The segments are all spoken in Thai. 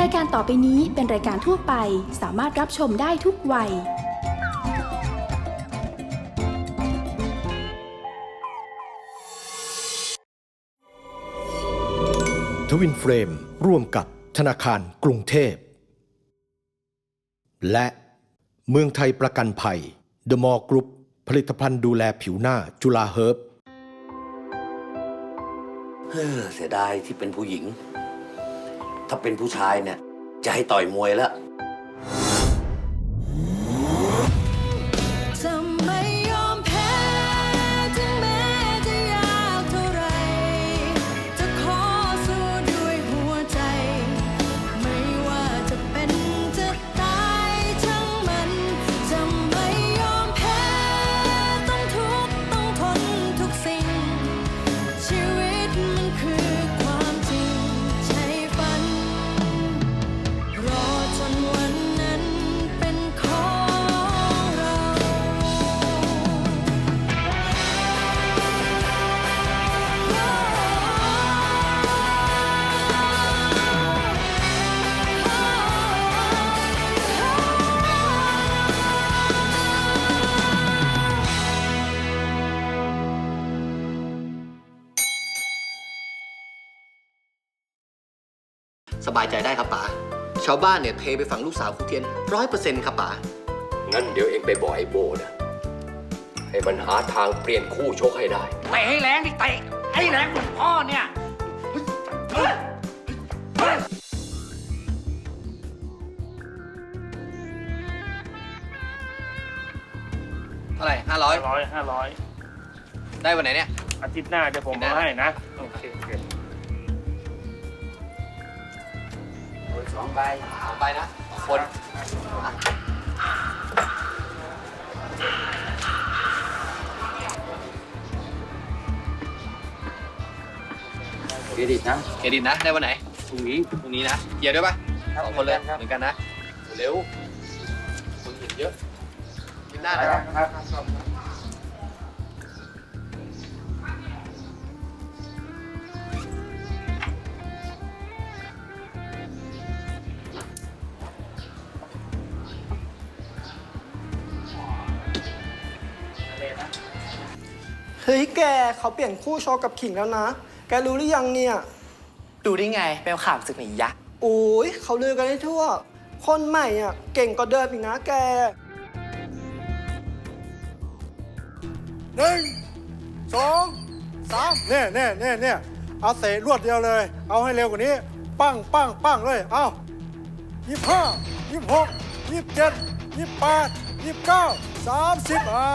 รายการต่อไปนี้เป็นรายการทั่วไป สามารถรับชมได้ทุกวัย ทวินเฟรมร่วมกับธนาคารกรุงเทพ และเมืองไทยประกันภัย The m o r Group ผลิตภัณฑ์ดูแลผิวหน้าจุฬาเฮิร์บ เฮ้อเสียดายที่เป็นผู้หญิง ถ้าเป็นผู้ชายเนี่ยจะให้ต่อยมวยแล้ว สบายใจได้ครับป๋าชาวบ้านเนี่ยเทไปฝังลูกสาวครูเทียนร้อยเปอร์เซ็นต์ครับป๋างั้นเดี๋ยวเองไปบอกไอ้โบนะ ให้มันหาทางเปลี่ยนคู่ชกให้ได้ เตะให้แรงดิเตะให้แรงเหมือนพ่อเนี่ยเท่าไหร่ห้าร้อยร้อยห้าร้อยได้วันไหนเนี่ย อาทิตย์หน้าเดี๋ยวผมมาให้นะ สองใบสองใบนะคนเครดิตนะเครดิตนะได้วันไหนพรุ่งนี้ พรุ่งนี้นะเกียร์ด้วยปะครับสองคนเลยครับเหมือนกันนะ เร็วคนเห็นเยอะกินหน้านะครับเฮ้ยแกเขาเปลี่ยนคู่ชกกับขิงแล้วนะ แกรู้หรือยังเนี่ย ดูได้ไงแปลข่าวศึกไหนยะโอ้ยเขาลือกันได้ทั่ว คนใหม่อะเก่งกว่าเดิมอีกนะแกหนึ่งสองสามเนี่ยเนี่ยเนี่ยเนี่ยเอาเตะรวดเดียวเลย เอาให้เร็วกว่านี้ ปั้งปั้งปั้งเลย เอายี่ห้ายี่หกยี่เจ็ดยี่แปดยี่เก้า สามสิบอ่า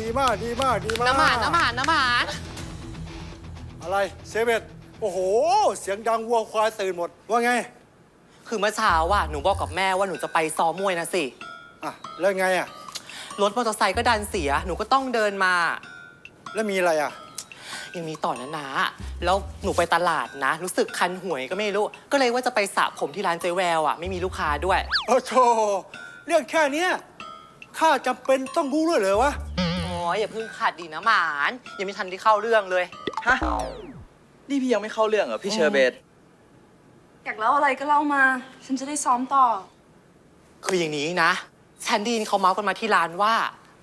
ดีมากดีมากดีมากน้ำหมานน้ำหมานน้ำหมานอะไรเซเว่นโอ้โห เสียงดังวัวควายตื่นหมด ว่าไง คือเมื่อเช้าอะหนูบอกกับแม่ว่าหนูจะไปซ้อมมวยนะสิ อะ แล้วไงอะ รถมอเตอร์ไซค์ก็ดันเสีย หนูก็ต้องเดินมา แล้วมีอะไรอะ ยังมีต่อนะนะ แล้วหนูไปตลาดนะ รู้สึกคันหวยก็ไม่รู้ ก็เลยว่าจะไปสระผมที่ร้านเจแววอะ ไม่มีลูกค้าด้วย โอ้โธเรื่องแค่เนี้ย ข้าจำเป็นต้องรู้ด้วยเหรอวะอ๋ออย่าเพิ่งขาดดีนะหมานยังไม่ทันที่เข้าเรื่องเลย ฮะ นี่พี่ยังไม่เข้าเรื่องเหรอพี่เชอร์เบต อยากเล่าอะไรก็เล่ามา ฉันจะได้ซ้อมต่อ คืออย่างนี้นะ ฉันไดยินเขาเมาส์กันมาที่ร้านว่า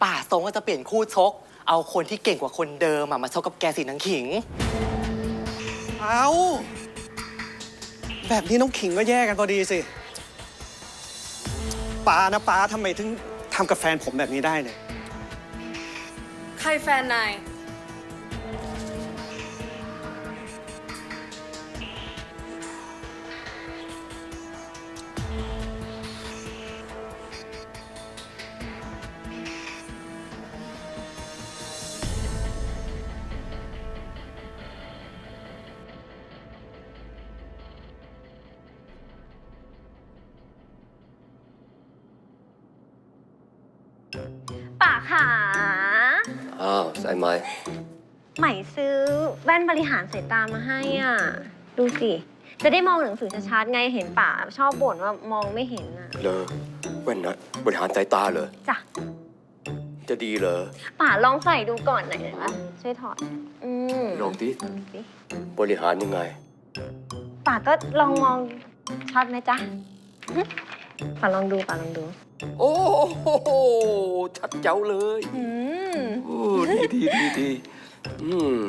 ป่าทรงก็จะเปลี่ยนคู่ชก เอาคนที่เก่งกว่าคนเดิมอะมาชกกับแกสีนังขิง เอาแบบนี้น้องขิงก็แย่กันพอดีสิป้านะป้าทำไมถึง ทำกับแฟนผมแบบนี้ได้เนี่ย ใครแฟนนาย อ้าวสายไหมใหม่ซื้อแว่นบริหารสายตามาให้อะ ดูสิ จะได้มองหนังสือชัดๆไงเห็นป่าชอบบ่นว่ามองไม่เห็นอะเลอแว่นนะบริหารสายตาเหรอ จ้ะจะดีเหรอ ป่าลองใส่ดูก่อนหน่อยนะช่วยถอด อืมลองดิ สิบริหารยังไง ป่าก็ลองมองชัดไหมจ๊ะหึ ป่าลองดูป่าลองดู โอ้โหชัดเจ๋วเลยอืมโอ้ดีดีดีดีอืม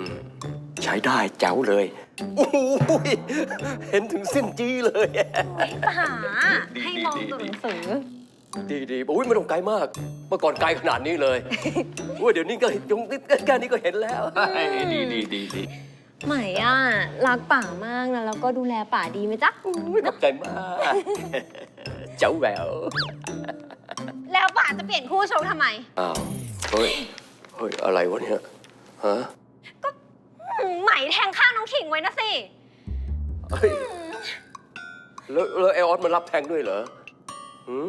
ใช้ได้เจ๋วเลยโอ้ยเห็นถึงเส้นจี้เลยป่าดีให้ดีมองดี ตัวหดีนังสือ ดีดีโอ้ยไม่ต้องไกลมาก เมื่อก่อนไกลขนาดนี้เลยโอ้ยเดี๋ยวนี้ก็ยงแค่นี้ก็เห็นแล้วดีดีดีดีใหม่อะรักป่ามากนะแล้วก็ดูแลป่าดีไหมจ๊ะอุ้ยขอบใจมาก เจ๋วแหววแล้วป่าจะเปลี่ยนคู่ชกทำไม อ้าวเฮ้ยเฮ้ยอะไรวะเนี่ยฮะอืมใหม่แทงข้างน้องขิงไว้นะสิเฮ้ยแล้วแล้วไอออสมันรับแทงด้วยเหรอหืม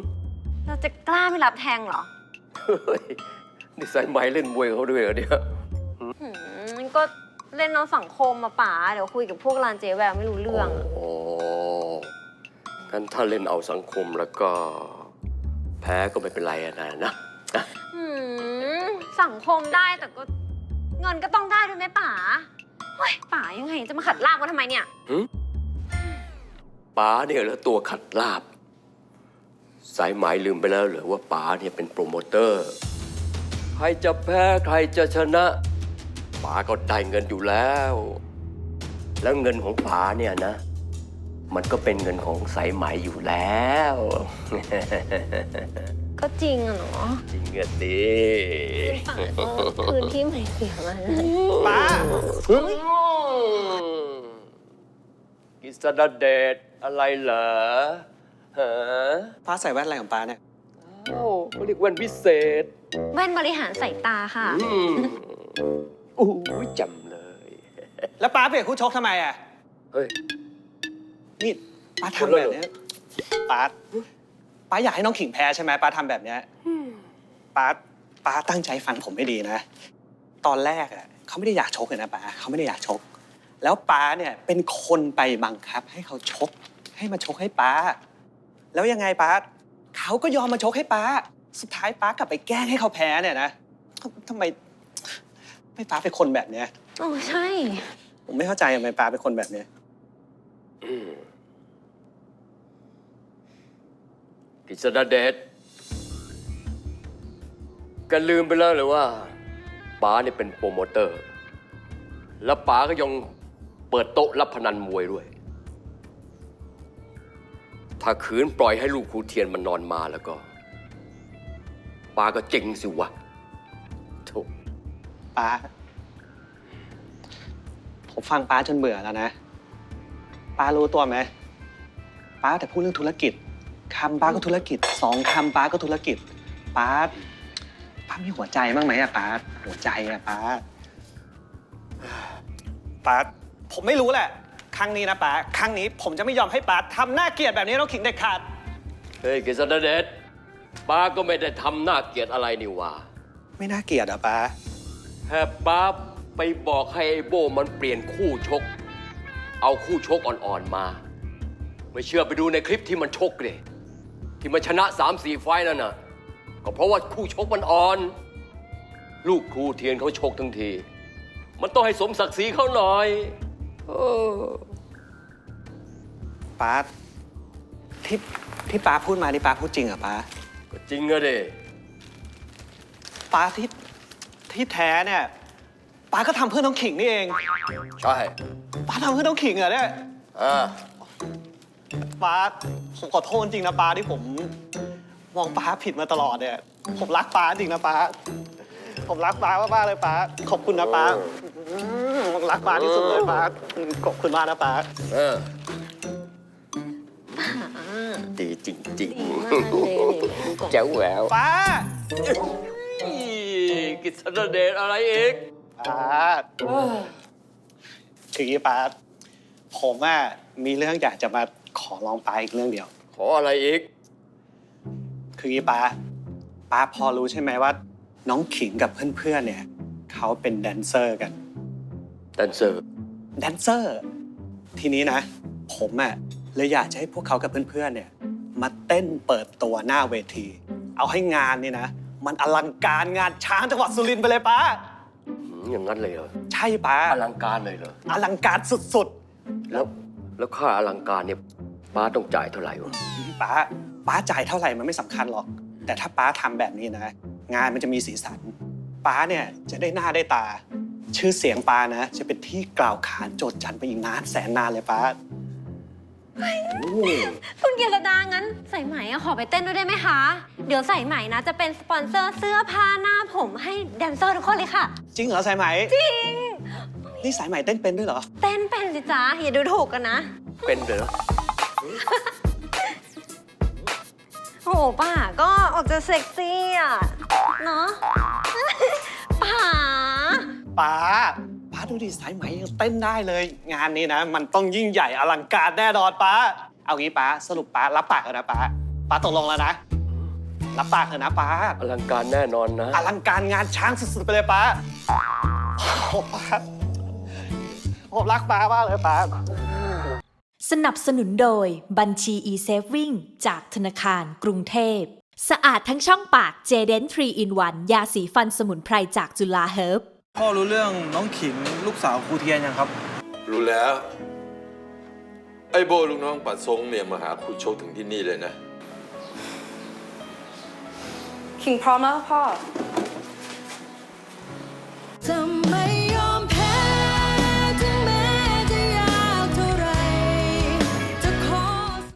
เราจะกล้าไม่รับแทงเหรอเฮ้ยนี่สายไหมเล่นมวยกับเขาด้วยเหรอเนี่ยอืมมันก็เล่นเอาสังคมมาป่าเดี๋ยวคุยกับพวกลานเจแววไม่รู้เรื่องอะโอ้ งั้นถ้าเล่นเอาสังคมแล้วก็ แพ้ก็ไม่เป็นไรอะนะนะอืมสังคมได้แต่ก็เงินก็ต้องได้ด้วยไหมป่าเฮ้ยป่ายังไงจะมาขัดลาบกันทำไมเนี่ย ป๋าเนี่ยแล้วตัวขัดลาบ สายไหมลืมไปแล้วเหรอว่าป๋าเนี่ยเป็นโปรโมเตอร์ ใครจะแพ้ ใครจะชนะป๋าก็ได้เงินอยู่แล้ว แล้วเงินของป๋าเนี่ยนะ มันก็เป็นเงินของสายไหมอยู่แล้ว ก็จริงอะเนาะจริงอะดิป่าก็คืนที่ใหม่เสียมาป้ากิษณเดชอะไรเหรอฮะป้าใส่แว่นอะไรของป้าเนี่ยอ้าวเขาเรียกแว่นพิเศษ แว่นบริหารสายตาค่ะอืมโอ้ยจำเลย แล้วป้าเปลี่ยนคู่ชกทำไมอะ เฮ้ย นี่ป้าทำแบบเนี้ยป้าป้าอยากให้น้องขิงแพ้ใช่ไหมป้าทำแบบเนี้ยป้าป้าตั้งใจฟังผมให้ดีนะ ตอนแรกอะเขาไม่ได้อยากชกเลยนะป้าเขาไม่ได้อยากชก แล้วป้าเนี่ยเป็นคนไปบังคับ ให้เขาชก ให้มาชกให้ป้า แล้วยังไงป้าเขาก็ยอมมาชกให้ป้า สุดท้ายป้ากลับไปแกล้งให้เขาแพ้เนี่ยนะทำไมไม่ป้าเป็นคนแบบเนี้ยโอ้ใช่ ผมไม่เข้าใจทำไมป้าเป็นคนแบบเนี้ย อืม กิษณเดชแกันลืมไปแล้วหรือว่าป๋าเนี่ยเป็นโปรโมเตอร์ แล้วป๋าก็ยังเปิดโต๊ะรับพนันมวยด้วย ถ้าขืนปล่อยให้ลูกครูเทียนมันนอนมาแล้วก็ป๋าก็เจ๋งสิวะโถป้า ผมฟังป้าจนเบื่อแล้วนะ ป้ารู้ตัวไหม ป้าแต่พูดเรื่องธุรกิจ คำป้าก็ธุรกิจสองคำป้าก็ธุรกิจป้าป้ามีหัวใจบ้างไหมอะป้าหัวใจอะป้าป้าผมไม่รู้แหละ ครั้งนี้นะป้าครั้งนี้ผมจะไม่ยอมให้ป้าทำหน้าเกลียดแบบนี้น้องขิงเด็ดขาดเฮ้ยกิษณเดชป้าก็ไม่ได้ทำหน้าเกลียดอะไรนี่หว่าไม่น่าเกลียดอะป้าแค่ป้าไปบอกให้ไอ้โบมันเปลี่ยนคู่ชก เอาคู่ชกอ่อนๆมา ไม่เชื่อไปดูในคลิปที่มันชกเลย ที่มันชนะสามสี่ไฟล์นั่นน่ะ ก็เพราะว่าคู่ชกมันอ่อน ลูกครูเทียนเขาชกทั้งที มันต้องให้สมศักดิ์ศรีเขาหน่อยเออป้าที่ที่ป้าพูดมานี่ป้าพูดจริงเหรอป้าก็จริงอะเด้ป้าที่ที่แท้เนี่ยป้าก็ทำเพื่อน้องขิงนี่เอง ใช่ป้าทำเพื่อน้องขิงเหรอเนี่ยอ่า ป้าผมขอโทษจริงนะป้าที่ผม มองป้าผิดมาตลอดเนี่ยผมรักป้าจริงนะป้า ผมรักป้ามากๆเลยป้าขอบคุณนะป้าอืมผมรักป้าที่สุดเลยป้าขอบคุณมากนะป้าเออดีจริงดีมากเลยดูก่อนๆแจ๋วแหววป้าอีกิษณเดชอะไรอีก ป้าคืออย่างนี้ป้าผมอะมีเรื่องอยากจะมา ขอร้องป้าอีกเรื่องเดียว ขออะไรอีก คืออย่างนี้ป้าป้าพอรู้ใช่ไหมว่า น้องขิงกับเพื่อนๆเนี่ยเขาเป็นแดนเซอร์กันแดนเซอร์แดนเซอร์ ทีนี้นะ ผมอะ่ะเลยอยากจะให้พวกเขากับเพื่อนๆเนี่ย มาเต้นเปิดตัวหน้าเวที เอาให้งานเนี่ยนะ มันอลังการงานช้างจังหวัดสุรินทร์ไปเลยป้า หืมอย่างนั้นเลยเหรอใช่ป้าอลังการเลยเหรออลังการสุดแล้วแล้วค่าอลังการเนี่ย ป้าต้องจ่ายเท่าไหร่วะป้าป้าจ่ายเท่าไหร่มันไม่สำคัญหรอก แต่ถ้าป้าทำแบบนี้นะ งานมันจะมีสีสัน ป้าเนี่ยจะได้หน้าได้ตา ชื่อเสียงป้านะ จะเป็นที่กล่าวขานโจดจันไปอีกนานแสนนานเลยป้าคุณกิรดางั้นใส่ไหมอะขอไปเต้นด้วยได้ไหมคะ เดี๋ยวใส่ไหมนะ จะเป็นสปอนเซอร์เสื้อผ้าหน้าผมให้แดนเซอร์ทุกคนเลยค่ะ จริงเหรอสายไหม จริง นี่สายไหมเต้นเป็นด้วยเหรอ เต้นเป็นสิจ๊ะอย่าดูถูกกันนะ เป็นเหรอ โอ้โหป่าก็ออกจะเซ็กซี่อะ เนาะ ป่าป้าป้าดูดิสายไหมยังเต้นได้เลย งานนี้นะ มันต้องยิ่งใหญ่อลังการแน่นอนป้าเอางี้ป้าสรุปป้ารับปากเถอะนะป้าป้าตกลงแล้วนะ รับปากเถอะนะป้าอลังการแน่นอนนะ อลังการงานช้างสุดๆไปเลยป้าโอ้ป้าผมรักป้ามากเลยป้า สนับสนุนโดยบัญชี e-saving จากธนาคารกรุงเทพ สะอาดทั้งช่องปากเจเดนทรีอินวันยาสีฟันสมุนไพรจากจุฬาเฮิร์บพ่อรู้เรื่องน้องขิงลูกสาวครูเทียนยังครับ รู้แล้ว ไอ้โบลูกน้องปัดทรงเนี่ยมาหาคุณโชคถึงที่นี่เลยนะ ขิงพร้อมแล้วพ่อ